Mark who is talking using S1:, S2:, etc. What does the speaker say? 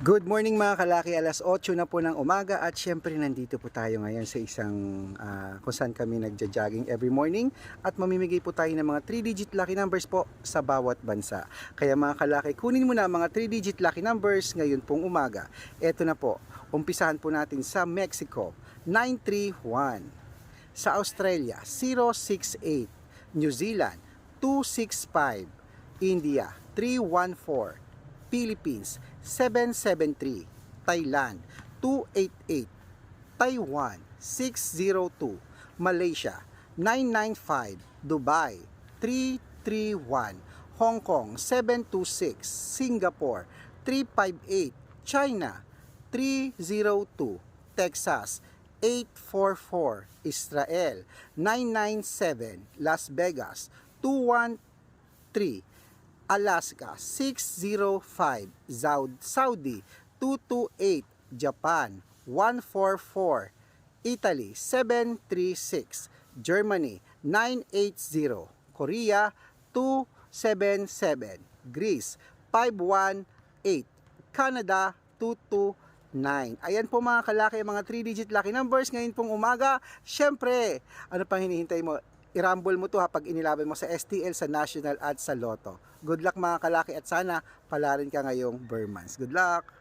S1: Good morning mga kalaki, alas 8 na po ng umaga at syempre nandito po tayo ngayon sa isang ah, kung saan kami nagja-jogging every morning at mamimigay po tayo ng mga 3-digit lucky numbers po sa bawat bansa. Kaya mga kalaki, kunin mo na mga 3-digit lucky numbers ngayon pong umaga. Ito na po, umpisahan po natin sa Mexico, 931. Sa Australia, 068. New Zealand, 265. India, 314. Philippines 773, Thailand 288, Taiwan 602, Malaysia 995, Dubai 331, Hong Kong 726, Singapore 358, China 302, Texas 844, Israel 997, Las Vegas 213, Alaska 605, Saud- Saudi 228, Japan 144, Italy 736, Germany 980, Korea 277, Greece 518, Canada 229. Ayan po mga kalaki, mga 3-digit lucky numbers ngayon pong umaga. Syempre, ano pang hinihintay mo? I-rumble mo to ha pag inilaban mo sa STL, sa National at sa Lotto. Good luck mga kalaki at sana palarin ka ngayong Burmans. Good luck!